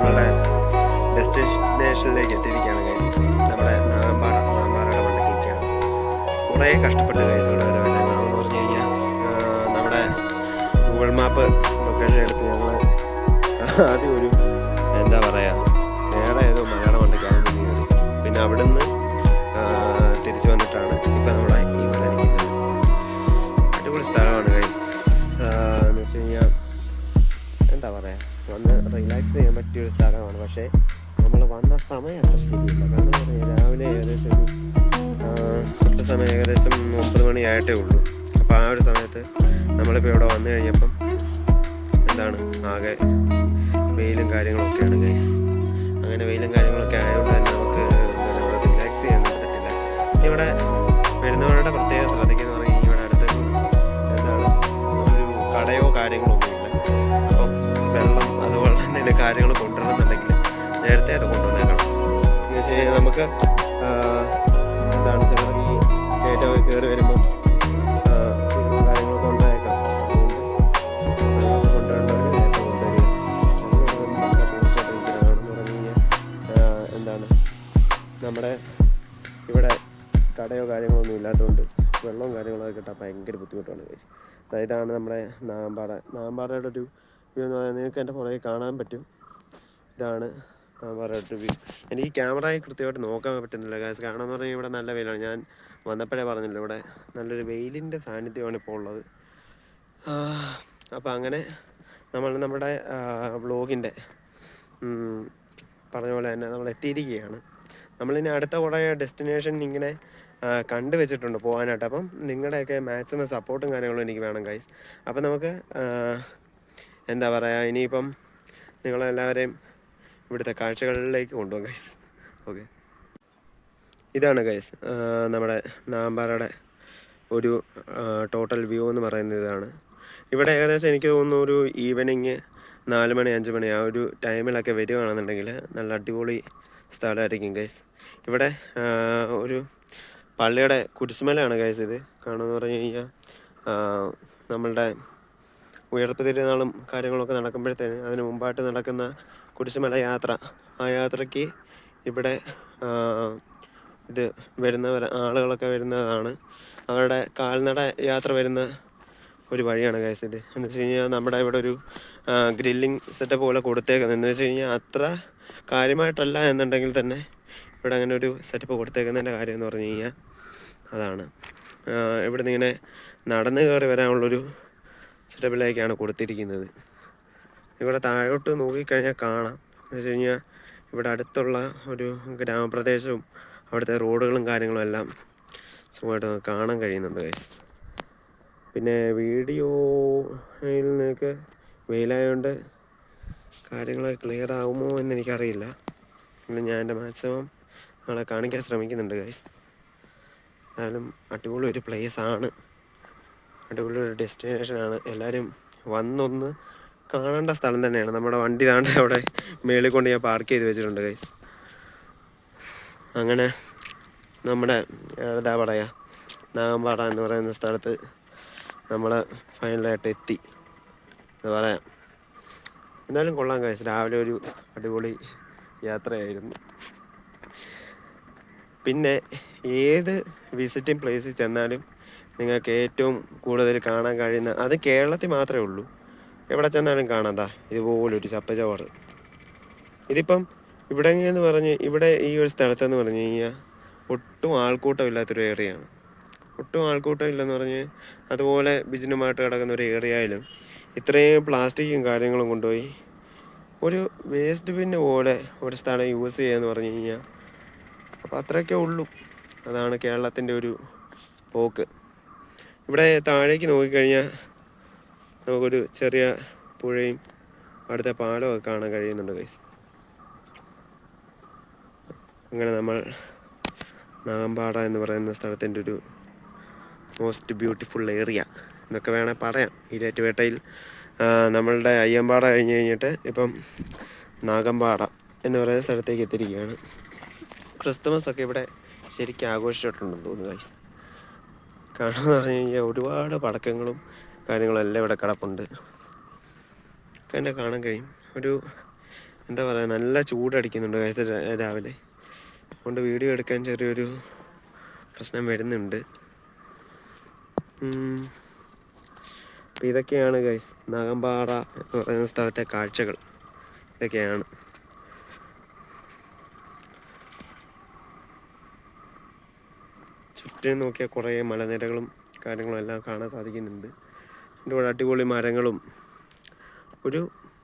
നമ്മളുടെ ഡെസ്റ്റിനേഷനിലേക്ക് എത്തിയിരിക്കുകയാണ് ഗൈസ് നമ്മുടെ നാഗമ്പാട നാഗമ്പാറയുടെ മണ്ടയ്ക്കാണ് കുറേ കഷ്ടപ്പെട്ട് ഗൈസ് ഇവിടെ വരെ വരാൻ നാമെന്ന് പറഞ്ഞു കഴിഞ്ഞാൽ നമ്മുടെ ഗൂഗിൾ മാപ്പ് ലൊക്കേഷൻ എടുത്ത് ഞങ്ങൾ ആദ്യം ഒരു എന്താ പറയുക വേറെ ഏതോ മലയാള മണ്ടയ്ക്കാണ് പിന്നെ അവിടുന്ന് നിന്ന് തിരിച്ച് വന്നിട്ടാണ് ഇപ്പം നമ്മുടെ ഈ മല നിൽക്കുന്നത്. അടിപൊളി സ്ഥലമാണ് ഗൈസ് എന്ന് വെച്ച് കഴിഞ്ഞാൽ എന്താ പറയുക വന്ന് റിലാക്സ് ചെയ്യാൻ പറ്റിയ ഒരു സ്ഥലമാണ്. പക്ഷേ നമ്മൾ വന്ന സമയം രാവിലെ ഏകദേശം ഒരു സമയം ഏകദേശം മുപ്പത് മണിയായിട്ടേ ഉള്ളൂ. അപ്പോൾ ആ ഒരു സമയത്ത് നമ്മളിപ്പോൾ ഇവിടെ വന്നു കഴിഞ്ഞപ്പം എന്താണ് ആകെ വെയിലും കാര്യങ്ങളൊക്കെയാണ് ഗൈസ് അങ്ങനെ വെയിലും കാര്യങ്ങളൊക്കെ ആയതുകൊണ്ട് തന്നെ നമുക്ക് റിലാക്സ് ചെയ്യാൻ പറ്റത്തില്ല. ഇവിടെ വരുന്നവരുടെ പ്രത്യേക ശ്രദ്ധിക്കുന്ന എന്തെങ്കിലും കാര്യങ്ങൾ കൊണ്ടുവരണമെന്നുണ്ടെങ്കിൽ നേരത്തെ അത് കൊണ്ടുവന്നേക്കണം. എന്ന് വെച്ച് കഴിഞ്ഞാൽ നമുക്ക് എന്താണ് ചിലർ ഈ കയറ്റം കയറി വരുമ്പം ആ, വെള്ളവും കാര്യങ്ങളൊക്കെ ഉണ്ടായേക്കാം. അതുകൊണ്ട് കൊണ്ടുവരേണ്ടവർ നമ്മുടെ ഇവിടെ കടയോ കാര്യങ്ങളൊന്നും ഇല്ലാത്തതുകൊണ്ട് വെള്ളവും കാര്യങ്ങളൊക്കെ കിട്ടാൻ ഭയങ്കര ബുദ്ധിമുട്ടാണ് ഗൈസ് ഇതാണ് നമ്മുടെ നാമ്പാട. നാമ്പാടയുടെ ഒരു നിങ്ങൾക്ക് എന്റെ പുറകെ കാണാൻ പറ്റും. ഇതാണ് നാമ്പാടയുടെ വ്യൂ എനിക്ക് ക്യാമറയിൽ കൃത്യമായിട്ട് നോക്കാൻ പറ്റുന്നില്ല ഗൈസ് കാരണം എന്ന് പറഞ്ഞാൽ ഇവിടെ നല്ല വെയിലാണ്. ഞാൻ വന്നപ്പോഴേ പറഞ്ഞില്ല ഇവിടെ നല്ലൊരു വെയിലിന്റെ സാന്നിധ്യമാണ് ഇപ്പോൾ ഉള്ളത്. അപ്പോൾ അങ്ങനെ നമ്മൾ നമ്മുടെ വ്ളോഗിന്റെ പറഞ്ഞ പോലെ തന്നെ നമ്മൾ എത്തിയിരിക്കുകയാണ്. നമ്മളിനി അടുത്ത കുറേ ഡെസ്റ്റിനേഷൻ ഇങ്ങനെ കണ്ടു വെച്ചിട്ടുണ്ട് പോകാനായിട്ട്. അപ്പം നിങ്ങളുടെയൊക്കെ മാക്സിമം സപ്പോർട്ടും കാര്യങ്ങളും എനിക്ക് വേണം ഗൈസ് അപ്പം നമുക്ക് എന്താ പറയുക ഇനിയിപ്പം നിങ്ങളെല്ലാവരെയും ഇവിടുത്തെ കാഴ്ചകളിലേക്ക് കൊണ്ടുപോകാം ഗൈസ് ഓക്കെ ഇതാണ് ഗൈസ് നമ്മുടെ നാമ്പാറയുടെ ഒരു ടോട്ടൽ വ്യൂ എന്ന് പറയുന്നത് ഇതാണ്. ഇവിടെ ഏകദേശം എനിക്ക് തോന്നുന്നു ഒരു ഈവനിങ് നാല് മണി അഞ്ച് മണി ആ ഒരു ടൈമിലൊക്കെ വരികയാണെന്നുണ്ടെങ്കിൽ നല്ല അടിപൊളി സ്ഥലമായിരിക്കും ഗൈസ് ഇവിടെ ഒരു പള്ളിയുടെ കുരിശുമലയാണ് ഗൈസ് ഇത്. കാണുമെന്ന് പറഞ്ഞു കഴിഞ്ഞാൽ നമ്മളുടെ ഉയർപ്പ് തിരുനാളും കാര്യങ്ങളൊക്കെ നടക്കുമ്പോഴത്തേന് അതിന് മുമ്പായിട്ട് നടക്കുന്ന കുരിശുമല യാത്ര. ആ യാത്രയ്ക്ക് ഇവിടെ ഇത് വരുന്നവർ ആളുകളൊക്കെ വരുന്നതാണ്. അവരുടെ കാൽനട യാത്ര വരുന്ന ഒരു വഴിയാണ് ഗൈസ് ഇത്. എന്ന് വെച്ച് കഴിഞ്ഞാൽ നമ്മുടെ ഇവിടെ ഒരു ഗ്രില്ലിംഗ് സെറ്റപ്പ് പോലെ കൊടുത്തേക്കുന്നത് എന്ന് വെച്ച് കഴിഞ്ഞാൽ അത്ര കാര്യമായിട്ടല്ല എന്നുണ്ടെങ്കിൽ തന്നെ ഇവിടെ അങ്ങനെ ഒരു സെറ്റപ്പ് കൊടുത്തേക്കുന്നതിന്റെ കാര്യം എന്ന് പറഞ്ഞു കഴിഞ്ഞാൽ അതാണ്. ഇവിടെ നിന്ന് ഇങ്ങനെ നടന്ന് കയറി വരാനുള്ളൊരു സെറ്റപ്പിലേക്കാണ് കൊടുത്തിരിക്കുന്നത്. ഇവിടെ താഴോട്ട് നോക്കിക്കഴിഞ്ഞാൽ കാണാം. എന്ന് വെച്ച് കഴിഞ്ഞാൽ ഇവിടെ അടുത്തുള്ള ഒരു ഗ്രാമപ്രദേശവും അവിടുത്തെ റോഡുകളും കാര്യങ്ങളും എല്ലാം സുഖമായിട്ട് കാണാൻ കഴിയുന്നുണ്ട് ഗൈസ് പിന്നെ വീഡിയോയിൽ നിങ്ങൾക്ക് വെയിലായതുകൊണ്ട് കാര്യങ്ങൾ ക്ലിയർ ആകുമോ എന്ന് എനിക്കറിയില്ല. എങ്കിലും ഞാൻ എന്റെ മാക്സിമം നിങ്ങളെ കാണിക്കാൻ ശ്രമിക്കുന്നുണ്ട് ഗൈസ് എന്നാലും അടിപൊളി ഒരു പ്ലേസ് ആണ്. അടിപൊളി ഒരു ഡെസ്റ്റിനേഷനാണ്. എല്ലാവരും വന്നൊന്ന് കാണേണ്ട സ്ഥലം തന്നെയാണ്. നമ്മുടെ വണ്ടി താണ്ട് അവിടെ മേളിൽ കൊണ്ട് ഞാൻ പാർക്ക് ചെയ്ത് വെച്ചിട്ടുണ്ട് ഗൈസ് അങ്ങനെ നമ്മുടെ എന്താ പറയുക നാഗമ്പാട എന്ന് പറയുന്ന സ്ഥലത്ത് നമ്മൾ ഫൈനലായിട്ട് എത്തി. പറയാം എന്തായാലും കൊള്ളാം കഴിച്ചു രാവിലെ ഒരു അടിപൊളി യാത്രയായിരുന്നു. പിന്നെ ഏത് വിസിറ്റിംഗ് പ്ലേസിൽ ചെന്നാലും നിങ്ങൾക്ക് ഏറ്റവും കൂടുതൽ കാണാൻ കഴിയുന്ന അത് കേരളത്തിൽ മാത്രമേ ഉള്ളൂ. എവിടെ ചെന്നാലും കാണാതാ ഇതുപോലൊരു ചപ്പച്ചവറ് ഇതിപ്പം ഇവിടെ എന്ന് പറഞ്ഞ് ഇവിടെ ഈ ഒരു സ്ഥലത്തെന്ന് പറഞ്ഞു കഴിഞ്ഞാൽ ഒട്ടും ആൾക്കൂട്ടം ഇല്ലാത്തൊരു ഏറിയയാണ് ഒട്ടും ആൾക്കൂട്ടം ഇല്ലെന്ന് പറഞ്ഞ് അതുപോലെ ബിജിനുമായിട്ട് കിടക്കുന്ന ഒരു ഏറിയയിലും ഇത്രയും പ്ലാസ്റ്റിക്കും കാര്യങ്ങളും കൊണ്ടുപോയി ഒരു വേസ്റ്റ് ബിന്ന് പോലെ ഒരു സ്ഥലം യൂസ് ചെയ്യുകയെന്ന് പറഞ്ഞു കഴിഞ്ഞാൽ അപ്പോൾ അത്രയൊക്കെ ഉള്ളൂ. അതാണ് കേരളത്തിന്റെ ഒരു പോക്ക്. ഇവിടെ താഴേക്ക് നോക്കിക്കഴിഞ്ഞാൽ നമുക്കൊരു ചെറിയ പുഴയും അവിടുത്തെ പാലമൊക്കെ കാണാൻ കഴിയുന്നുണ്ട് ഗൈസ് അങ്ങനെ നമ്മൾ നാഗമ്പാട എന്ന് പറയുന്ന സ്ഥലത്തിന്റെ ഒരു മോസ്റ്റ് ബ്യൂട്ടിഫുൾ ഏരിയ എന്നൊക്കെ വേണേൽ പറയാം. ഈരാറ്റുപേട്ടയിൽ നമ്മളുടെ അയ്യമ്പാട കഴിഞ്ഞ് കഴിഞ്ഞിട്ട് ഇപ്പം നാഗമ്പാട എന്ന് പറയുന്ന സ്ഥലത്തേക്ക് എത്തിയിരിക്കുകയാണ്. ക്രിസ്തുമസ് ഒക്കെ ഇവിടെ ശരിക്കും ആഘോഷിച്ചിട്ടുണ്ടെന്ന് തോന്നുന്നു കാരണം എന്ന് പറഞ്ഞു കഴിഞ്ഞാൽ ഒരുപാട് പടക്കങ്ങളും കാര്യങ്ങളും എല്ലാം ഇവിടെ കിടപ്പുണ്ട്. ഒക്കെ എന്നെ കാണാൻ കഴിയും. ഒരു എന്താ പറയുക നല്ല ചൂടടിക്കുന്നുണ്ട് കഴിച്ച രാവിലെ. അതുകൊണ്ട് വീഡിയോ എടുക്കാൻ ചെറിയൊരു പ്രശ്നം വരുന്നുണ്ട്. അപ്പോൾ ഇതൊക്കെയാണ് ഗൈസ് നാഗമ്പാറ എന്ന് പറയുന്ന സ്ഥലത്തെ കാഴ്ചകൾ. ഇതൊക്കെയാണ്. ചുറ്റും നോക്കിയാൽ കുറേ മലനിരകളും കാര്യങ്ങളും എല്ലാം കാണാൻ സാധിക്കുന്നുണ്ട്. എന്റെ കൂടെ അടിപൊളി മരങ്ങളും ഒരു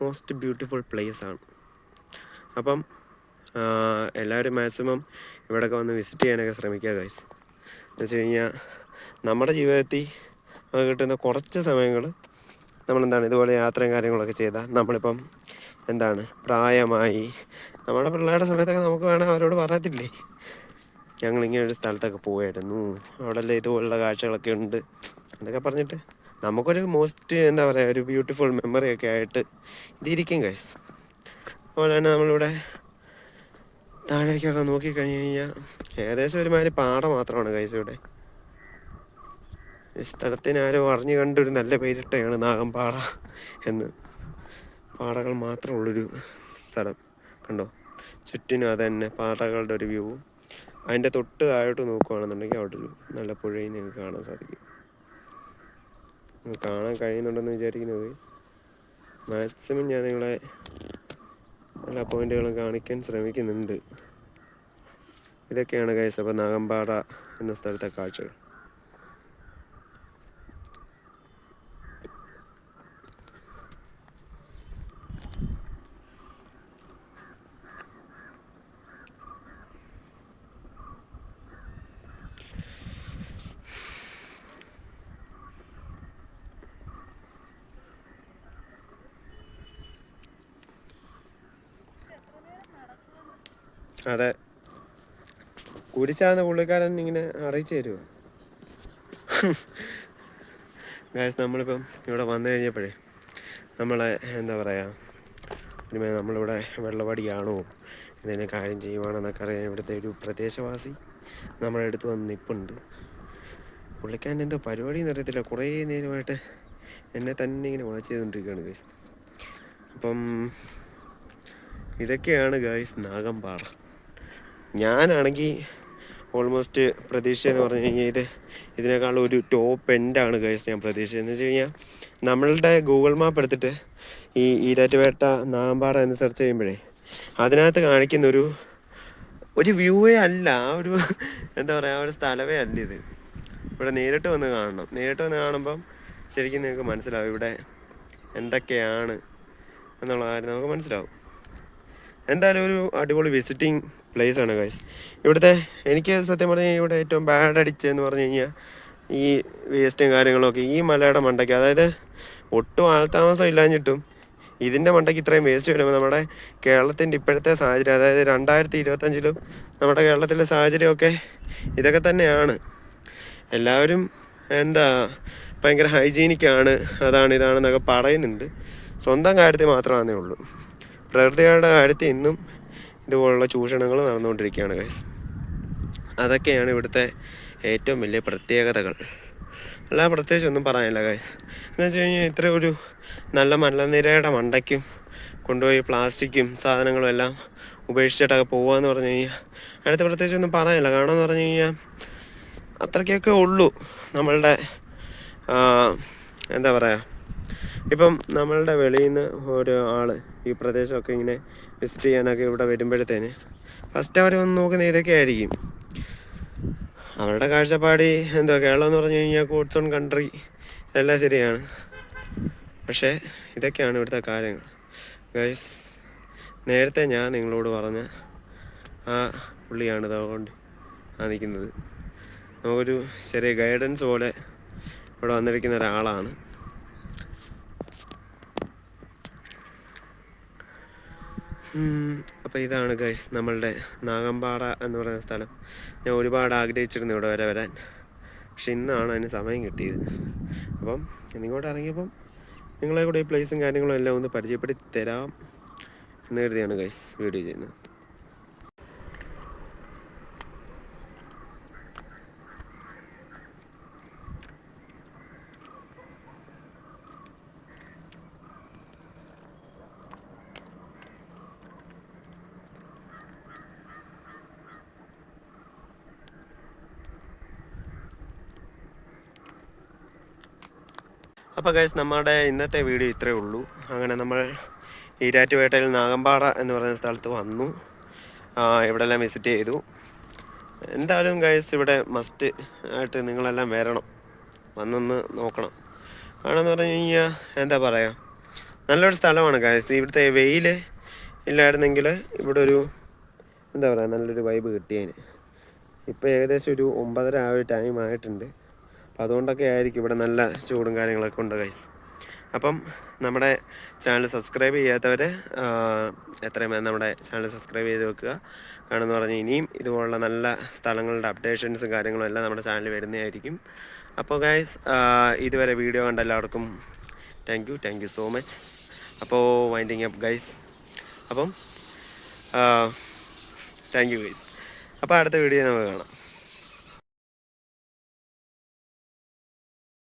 മോസ്റ്റ് ബ്യൂട്ടിഫുൾ പ്ലേസ് ആണ്. അപ്പം എല്ലാവരും മാക്സിമം ഇവിടെയൊക്കെ വന്ന് വിസിറ്റ് ചെയ്യാനൊക്കെ ശ്രമിക്കുക ഗൈസ് എന്ന് വെച്ച് കഴിഞ്ഞാൽ നമ്മുടെ ജീവിതത്തിൽ കിട്ടുന്ന കുറച്ച് സമയങ്ങൾ നമ്മളെന്താണ് ഇതുപോലെ യാത്രയും കാര്യങ്ങളൊക്കെ ചെയ്താൽ നമ്മളിപ്പം എന്താണ് പ്രായമായി. നമ്മുടെ പിള്ളേരുടെ സമയത്തൊക്കെ നമുക്ക് വേണേൽ അവരോട് പറയത്തില്ലേ? ഞങ്ങളിങ്ങനെ ഒരു സ്ഥലത്തൊക്കെ പോയായിരുന്നു അവിടെ ഇതുപോലുള്ള കാഴ്ചകളൊക്കെ ഉണ്ട്. എന്നൊക്കെ പറഞ്ഞിട്ട് നമുക്കൊരു മോസ്റ്റ് എന്താ പറയുക ഒരു ബ്യൂട്ടിഫുൾ മെമ്മറി ഒക്കെ ആയിട്ട് ഇതിരിക്കും ഗൈസ് അതുപോലെ തന്നെ നമ്മളിവിടെ താഴേക്കൊക്കെ നോക്കിക്കഴിഞ്ഞ് കഴിഞ്ഞാൽ ഏകദേശം ഒരുമാതിരി പാട മാത്രമാണ് ഗൈസ് ഇവിടെ. സ്ഥലത്തിന് ആരും അറിഞ്ഞു കണ്ടൊരു നല്ല പേരിട്ടയാണ് നാഗമ്പാറ എന്ന്. പാടകൾ മാത്രമുള്ളൊരു സ്ഥലം. കണ്ടോ? ചുറ്റിനും അത് തന്നെ ഒരു വ്യൂ അതിന്റെ തൊട്ട് താഴോട്ട് നോക്കുകയാണെന്നുണ്ടെങ്കിൽ അവിടെ നല്ല പുഴയും നിങ്ങൾക്ക് കാണാൻ സാധിക്കും. കാണാൻ കഴിയുന്നുണ്ടെന്ന് വിചാരിക്കുന്നത് മാക്സിമം ഞാൻ നിങ്ങളെ എല്ലാ പോയിന്റുകളും കാണിക്കാൻ ശ്രമിക്കുന്നുണ്ട്. ഇതൊക്കെയാണ് കൈസ് അപ്പോൾ നാഗമ്പാറ എന്ന സ്ഥലത്തെ കാഴ്ചകൾ. അതെ. കുടിച്ചാന്ന് പുള്ളിക്കാരൻ ഇങ്ങനെ അറിയിച്ചു തരുമോ ഗായസ് നമ്മളിപ്പം ഇവിടെ വന്നു കഴിഞ്ഞപ്പോഴേ നമ്മളെ എന്താ പറയുക ഇനിമേ നമ്മളിവിടെ വെള്ളപടിയാണോ എന്തെങ്കിലും കാര്യം ചെയ്യുവാണെന്നൊക്കെ അറിയാൻ ഇവിടുത്തെ ഒരു പ്രദേശവാസി നമ്മുടെ അടുത്ത് വന്ന് നിൽപ്പുണ്ട് പുള്ളിക്കാരന്റെ എന്തോ പരിപാടിയെന്ന് അറിയത്തില്ല കുറേ നേരമായിട്ട് എന്നെ തന്നെ ഇങ്ങനെ വാച്ച് ചെയ്തുകൊണ്ടിരിക്കുകയാണ് ഗൈസ് അപ്പം ഇതൊക്കെയാണ് ഗൈസ് നാഗമ്പാറ. ഞാനാണെങ്കിൽ ഓൾമോസ്റ്റ് പ്രതീക്ഷ എന്ന് പറഞ്ഞു കഴിഞ്ഞാൽ ഇത് ഇതിനേക്കാൾ ഒരു ടോപ്പ് എൻഡാണ് കഴിച്ച് ഞാൻ പ്രതീക്ഷ എന്ന് വെച്ച് കഴിഞ്ഞാൽ നമ്മളുടെ ഗൂഗിൾ മാപ്പ് എടുത്തിട്ട് ഈ ഈരാറ്റുപേട്ട നാമ്പാട എന്ന് സെർച്ച് ചെയ്യുമ്പോഴേ അതിനകത്ത് കാണിക്കുന്ന ഒരു ഒരു വ്യൂവേ അല്ല. ആ ഒരു എന്താ പറയുക ഒരു സ്ഥലമേ അല്ല ഇത്. ഇവിടെ നേരിട്ട് വന്ന് കാണണം. നേരിട്ട് വന്ന് കാണുമ്പം ശരിക്കും നിങ്ങൾക്ക് മനസ്സിലാവും ഇവിടെ എന്തൊക്കെയാണ് എന്നുള്ള കാര്യം നമുക്ക് മനസ്സിലാവും. എന്തായാലും ഒരു അടിപൊളി വിസിറ്റിംഗ് പ്ലേസ് ആണ് ഗൈസ് ഇവിടുത്തെ എനിക്ക് സത്യം പറഞ്ഞാൽ ഇവിടെ ഏറ്റവും ബാഡ് അടിച്ചതെന്ന് പറഞ്ഞു കഴിഞ്ഞാൽ ഈ വേസ്റ്റും കാര്യങ്ങളൊക്കെ ഈ മലയുടെ മണ്ടയ്ക്ക്. അതായത് ഒട്ടും ആൾത്താമസം ഇല്ലാഞ്ഞിട്ടും ഇതിന്റെ മണ്ടയ്ക്ക് ഇത്രയും വേസ്റ്റ് വരുമ്പോൾ നമ്മുടെ കേരളത്തിന്റെ ഇപ്പോഴത്തെ സാഹചര്യം അതായത് രണ്ടായിരത്തി ഇരുപത്തഞ്ചിലും നമ്മുടെ കേരളത്തിലെ സാഹചര്യമൊക്കെ ഇതൊക്കെ തന്നെയാണ്. എല്ലാവരും എന്താ ഭയങ്കര ഹൈജീനിക്കാണ് അതാണ് ഇതാണെന്നൊക്കെ പറയുന്നുണ്ട്. സ്വന്തം കാര്യത്തിൽ മാത്രമാണേ ഉള്ളൂ. പ്രകൃതിയുടെ കാര്യത്തിൽ ഇന്നും ഇതുപോലുള്ള ചൂഷണങ്ങൾ നടന്നുകൊണ്ടിരിക്കുകയാണ് ഗൈസ് അതൊക്കെയാണ് ഇവിടുത്തെ ഏറ്റവും വലിയ പ്രത്യേകതകൾ. അല്ല പ്രത്യേകിച്ച് ഒന്നും പറയാനില്ല ഗൈസ് എന്ന് വെച്ച് കഴിഞ്ഞാൽ ഇത്ര ഒരു നല്ല മലനിരയുടെ മണ്ടയ്ക്കും കൊണ്ടുപോയി പ്ലാസ്റ്റിക്കും സാധനങ്ങളും എല്ലാം ഉപേക്ഷിച്ചിട്ടൊക്കെ പോവാന്ന് പറഞ്ഞു കഴിഞ്ഞാൽ അടുത്ത് പ്രത്യേകിച്ച് ഒന്നും പറയാനില്ല. കാരണം എന്ന് പറഞ്ഞു കഴിഞ്ഞാൽ അത്രയ്ക്കൊക്കെ ഉള്ളൂ നമ്മളുടെ എന്താ പറയുക ഇപ്പം നമ്മളുടെ വെളിയിൽ നിന്ന് ഒരു ആൾ ഈ പ്രദേശമൊക്കെ ഇങ്ങനെ വിസിറ്റ് ചെയ്യാനൊക്കെ ഇവിടെ വരുമ്പോഴത്തേന് ഫസ്റ്റ് അവർ വന്ന് നോക്കുന്ന ഇതൊക്കെ ആയിരിക്കും. അവരുടെ കാഴ്ചപ്പാടി എന്തോ കേരളം എന്ന് പറഞ്ഞു കഴിഞ്ഞാൽ കോട്സ് ഓൺ കൺട്രി എല്ലാം ശരിയാണ്. പക്ഷേ ഇതൊക്കെയാണ് ഇവിടുത്തെ കാര്യങ്ങൾ. ഗൈസ് നേരത്തെ ഞാൻ നിങ്ങളോട് പറഞ്ഞ ആ പുള്ളിയാണ് ഇതുകൊണ്ട് ആ നിൽക്കുന്നത്. നമുക്കൊരു ചെറിയ ഗൈഡൻസ് പോലെ ഇവിടെ വന്നിരിക്കുന്ന ഒരാളാണ്. അപ്പോൾ ഇതാണ് ഗൈസ് നമ്മളുടെ നാഗമ്പാറ എന്ന് പറയുന്ന സ്ഥലം. ഞാൻ ഒരുപാട് ആഗ്രഹിച്ചിരുന്നു ഇവിടെ വരെ വരാൻ. പക്ഷെ ഇന്നാണ് അതിന് സമയം കിട്ടിയത്. അപ്പം ഇന്നിങ്ങോട്ട് ഇറങ്ങിയപ്പം നിങ്ങളെ കൂടെ ഈ പ്ലേസും കാര്യങ്ങളും എല്ലാം ഒന്ന് പരിചയപ്പെടുത്തി തരാം എന്ന് കരുതിയാണ് ഗൈസ് വീഡിയോ ചെയ്യുന്നത്. അപ്പോൾ ഗൈസ് നമ്മുടെ ഇന്നത്തെ വീഡിയോ ഇത്രയേ ഉള്ളൂ. അങ്ങനെ നമ്മൾ ഈരാറ്റുപേട്ടയിൽ നാഗമ്പാറ എന്ന് പറയുന്ന സ്ഥലത്ത് വന്നു. ഇവിടെല്ലാം വിസിറ്റ് ചെയ്തു. എന്തായാലും ഗൈസ് ഇവിടെ മസ്റ്റ് ആയിട്ട് നിങ്ങളെല്ലാം വരണം. വന്നൊന്ന് നോക്കണം. കാരണം എന്ന് പറഞ്ഞു കഴിഞ്ഞാൽ എന്താ പറയുക നല്ലൊരു സ്ഥലമാണ് ഗൈസ് ഇവിടുത്തെ വെയിൽ ഇല്ലായിരുന്നെങ്കിൽ ഇവിടെ ഒരു എന്താ പറയുക നല്ലൊരു വൈബ് കിട്ടിയതിന് ഇപ്പോൾ ഏകദേശം ഒരു ഒമ്പതര ആ ഒരു ടൈം ആയിട്ടുണ്ട്. അപ്പം അതുകൊണ്ടൊക്കെ ആയിരിക്കും ഇവിടെ നല്ല ചൂടും കാര്യങ്ങളൊക്കെ ഉണ്ട് ഗൈസ് അപ്പം നമ്മുടെ ചാനൽ സബ്സ്ക്രൈബ് ചെയ്യാത്തവർ എത്രയും നമ്മുടെ ചാനൽ സബ്സ്ക്രൈബ് ചെയ്ത് വെക്കുക. കാരണം എന്ന് പറഞ്ഞാൽ ഇനിയും ഇതുപോലുള്ള നല്ല സ്ഥലങ്ങളുടെ അപ്ഡേഷൻസും കാര്യങ്ങളും എല്ലാം നമ്മുടെ ചാനലിൽ വരുന്നതായിരിക്കും. അപ്പോൾ ഗൈസ് ഇതുവരെ വീഡിയോ കണ്ട എല്ലാവർക്കും thank you thank you so much അപ്പോൾ വൈൻഡിങ് അപ്പ് ഗൈസ് അപ്പം താങ്ക് യു ഗൈസ് അപ്പോൾ അടുത്ത വീഡിയോ നമുക്ക് കാണാം.